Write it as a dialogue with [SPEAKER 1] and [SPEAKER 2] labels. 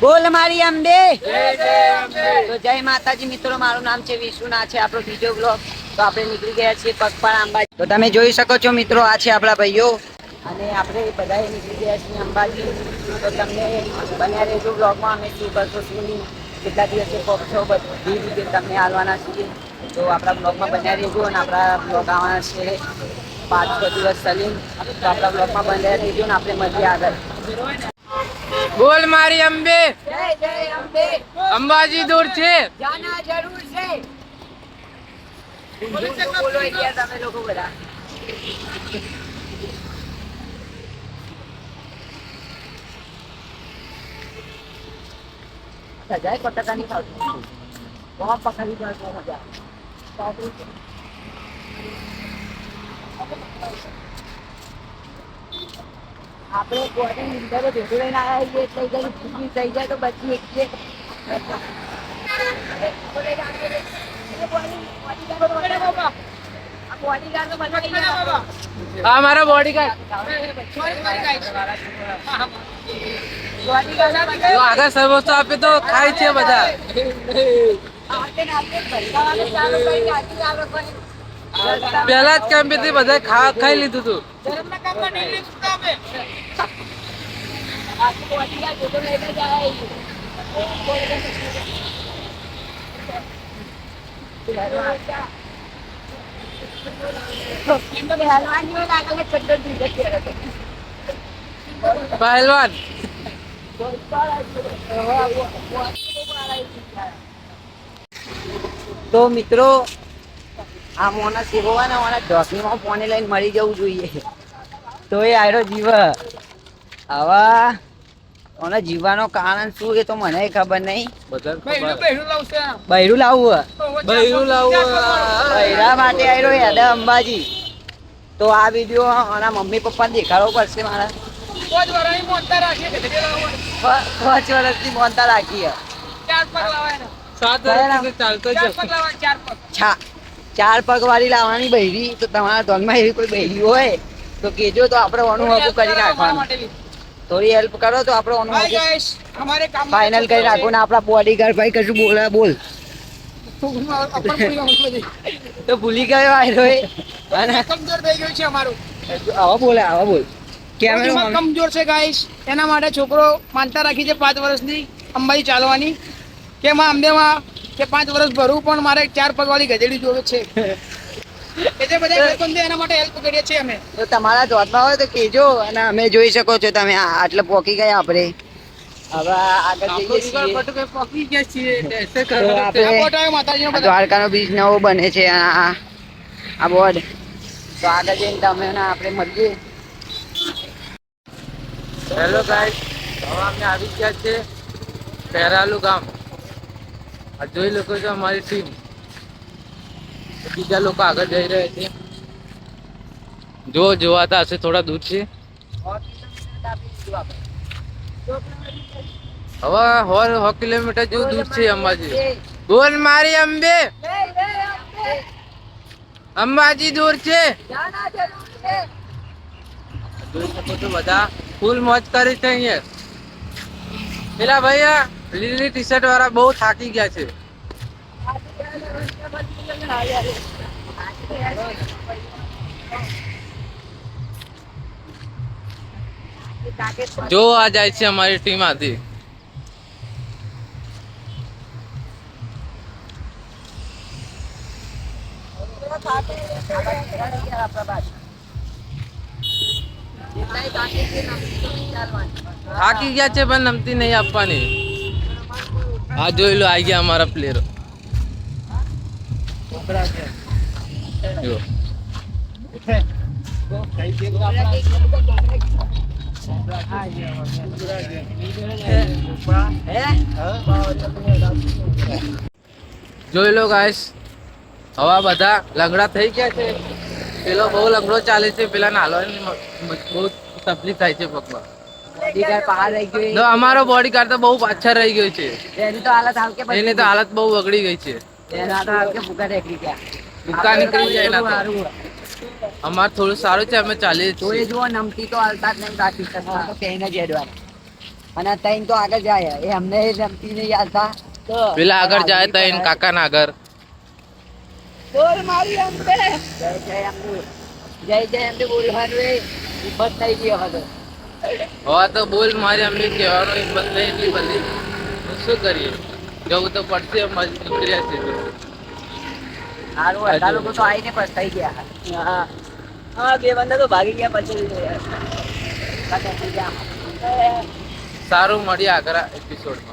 [SPEAKER 1] બોલ મારી અંબે. તો જય માતાજી મિત્રો મારું નામ છે વિષ્ણુના છે આપણો બીજો બ્લોગ તો આપણે નીકળી ગયા છીએ પગપાળા અંબાજી. તો તમે જોઈ શકો છો મિત્રો આ છે આપણા ભાઈઓ. અને આપણે બધાએ નીકળી ગયા છીએ અંબાજી. તો તમને બન્યા રહેજો બ્લોગમાં અમે શું કરશો શું નહીં. કેટલા દિવસે પહોંચશો બધી રીતે તમને હાલવાના છીએ. તો આપણા બ્લોગમાં બન્યા રહેજો અને આપણા બ્લોગ આવવાના છે પાંચ છ દિવસ સલીમ તો આપણા બ્લોગમાં બન્યા રહેજો ને આપણે મજા આગળ.
[SPEAKER 2] બોલ મારી અંબે. અંબાજી દૂર છે.
[SPEAKER 1] જાના જરૂર છે. બોલો અહીંયા તમે લોકો બધા. સજાય પટાકા નહીં બહુ પકડી જાય બહુ મજા આવે. આપણે બોડી અંદર ભેગું લઈને આવ્યા છીએ એટલે કઈ ભૂખી થઈ જાય તો બચી એક છે
[SPEAKER 2] આ મારો બોડીગાર્ડ જો આગળ સમોસો આપે તો ખાય છે બધા પહેલા જ કેમ્પે થી બધા ખા ખાઈ લીધું તું. પહેલવાન.
[SPEAKER 1] તો મિત્રો આ મોના સેવવાના મોના ચોકીમાં પોને લઈને મરી જવું જોઈએ. તો એ આયરો જીવ. આવા ઓના જીવવાનો કારણ શું એ તો મને ખબર નહીં.
[SPEAKER 2] બધા
[SPEAKER 1] બૈરું લાવવું
[SPEAKER 2] બૈરું લાવવું
[SPEAKER 1] બૈરા માટે આયરો યાદા અંબાજી. તો આ વીડિયો મારા મમ્મી પપ્પાને દેખાડવો પડશે મારા. પાંચ વર્ષથી મોનતા રાખી હે.
[SPEAKER 2] સાત વર્ષથી ચાલતો જ
[SPEAKER 1] છા ચાર પગ વાળી લાવવાની બૈરી તો તમારા ધોનમાં એવી કોઈ બૈરી હોય તો કેજો તો આપણે ઓનું હકું કરી નાખવાનું. થોડી હેલ્પ કરો તો આપણે ઓનું હકું ફાઇનલ કરી નાખો ને આપણા બોડી ગાર્ડ ભાઈ કશું બોલે બોલ. તો ભૂલી ગયો આયરો એ અને
[SPEAKER 3] કમજોર થઈ ગયું છે અમારું.
[SPEAKER 1] આવો બોલે આવો બોલ. કેમેરો
[SPEAKER 3] કમજોર છે ગાઈસ એના માટે છોકરો માનતા રાખી છે પાંચ વર્ષની અંબાઈ ચાલવાની. કે માં અંબેમાં કે પાંચ વર્ષ ભરવું પણ મારે ચાર પગવાળી ગધેડી જોવે છે. એટલે બધા ભાઈબંધો એના માટે હેલ્પ કરીએ છીએ અમે.
[SPEAKER 1] તો તમારા ધોધમાં હોય તો કેજો અને અમે જોઈ શકો છો તમે આ- આટલે પોકી ગયા આપણે. હવે આગળ જઈએ
[SPEAKER 2] પોકી ગયા છીએ
[SPEAKER 1] દ્વારકાનો બીચ નવો બને છે આ આ- આ બોર્ડ. તો આગળ જઈને તમે આપણે મળીએ.
[SPEAKER 2] હેલો ગાઈસ હવે અમે આવી ગયા છે પહેરાલુ ગામ. આ જોઈ લોકો છો અમારી ટીમ બીજા લોકો આગળ જઈ રહ્યા છે. જો જોવાતા હશે થોડા દૂર છે. હવે સો સો કિલોમીટર જેવું દૂર છે અંબાજી. બોલ મારી અંબે. અંબાજી દૂર છે. જોઈ શકો છો બધા. ફૂલ મોજ કરી છે અહીંયા. પેલા ભૈયા લીલી ટી શર્ટ વાળા બહુ થાકી ગયા છે. જો આ જાય છે અમારી ટીમ આથી થાકી ગયા છે પણ નમતી નહીં આપવાની. આ જોઈ લો આવી ગયા અમારા પ્લેયરો જોઈ લો ગાઈસ હવે બધા લંગડા થઈ ગયા છે. પેલો બહુ લંગડો ચાલે છે પેલા મ- બહુ તકલીફ થાય છે પગમાં. તો અમારો બોડી ગાર્ડ તો બહુ પાછળ રહી ગયો છે.
[SPEAKER 1] એની તો હાલત હાલ કે
[SPEAKER 2] એની તો હાલત બહુ બગડી ગઈ છે.
[SPEAKER 1] ભૂકા નીકળી ગયા.
[SPEAKER 2] ભૂકા નીકળી જાય એના તો. અમાર થોડું સારું છે અમે ચાલીએ
[SPEAKER 1] તો એ જુઓ નમતી તો હાલતા જ નહીં બાકી તો કહીને જ અને તૈન તો આગળ જાય. એ અમને રમતી નહીં યાદ હતા
[SPEAKER 2] પેલા આગળ જાય તૈન કાકા ના આગળ.
[SPEAKER 3] બોલ મારી અંતે
[SPEAKER 1] જય જય અમને બોલવાનું એ. થઈ ગયો હતો
[SPEAKER 2] હવે તો બોલ મારી અમને કહેવાનો એ નહીં એટલી બધી. શું કરીએ? જવું તો પડશે મજ નીકળ્યા છે.
[SPEAKER 1] સારું અડધા લોકો તો આવીને પછતાઈ ગયા. હા. હા બે બંદા તો ભાગી ગયા પછી.
[SPEAKER 2] સારું મળીએ આગળ એપિસોડમાં